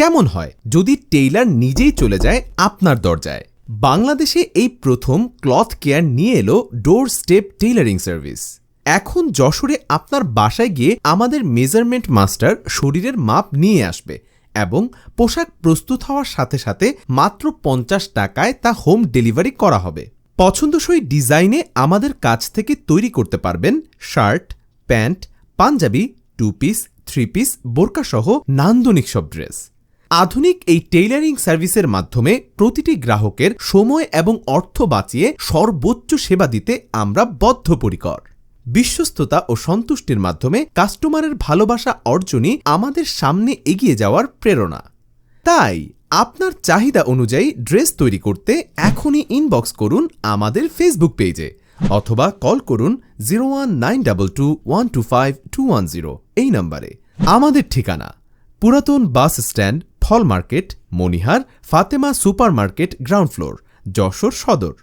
কেমন হয়? যদি টেইলার নিজেই চলে যায় আপনার দরজায়। বাংলাদেশে এই প্রথম ক্লথ কেয়ার নিয়ে এলো ডোর স্টেপ টেইলারিং সার্ভিস। এখন যশোরে আপনার বাসায় গিয়ে আমাদের মেজারমেন্ট মাস্টার শরীরের মাপ নিয়ে আসবে এবং পোশাক প্রস্তুত হওয়ার সাথে সাথে মাত্র পঞ্চাশ টাকায় তা হোম ডেলিভারি করা হবে। পছন্দসই ডিজাইনে আমাদের কাছ থেকে তৈরি করতে পারবেন shirt, pant, panjabi, two piece, three piece, বোরকাসহ নান্দনিক সব ড্রেস। আধুনিক এই টেইলারিং সার্ভিসের মাধ্যমে প্রতিটি গ্রাহকের সময় এবং অর্থ বাঁচিয়ে সর্বোচ্চ সেবা দিতে আমরা বদ্ধপরিকর। বিশ্বস্ততা ও সন্তুষ্টির মাধ্যমে কাস্টমারের ভালোবাসা অর্জনই আমাদের সামনে এগিয়ে যাওয়ার প্রেরণা। তাই আপনার চাহিদা অনুযায়ী ড্রেস তৈরি করতে এখনই ইনবক্স করুন আমাদের ফেসবুক পেজে অথবা কল করুন zero one nine double two one two five two one zero এই নম্বরে। আমাদের ঠিকানা, পুরাতন বাস স্ট্যান্ড ফল market Monihar Fatema super market ground floor Jessore সদর।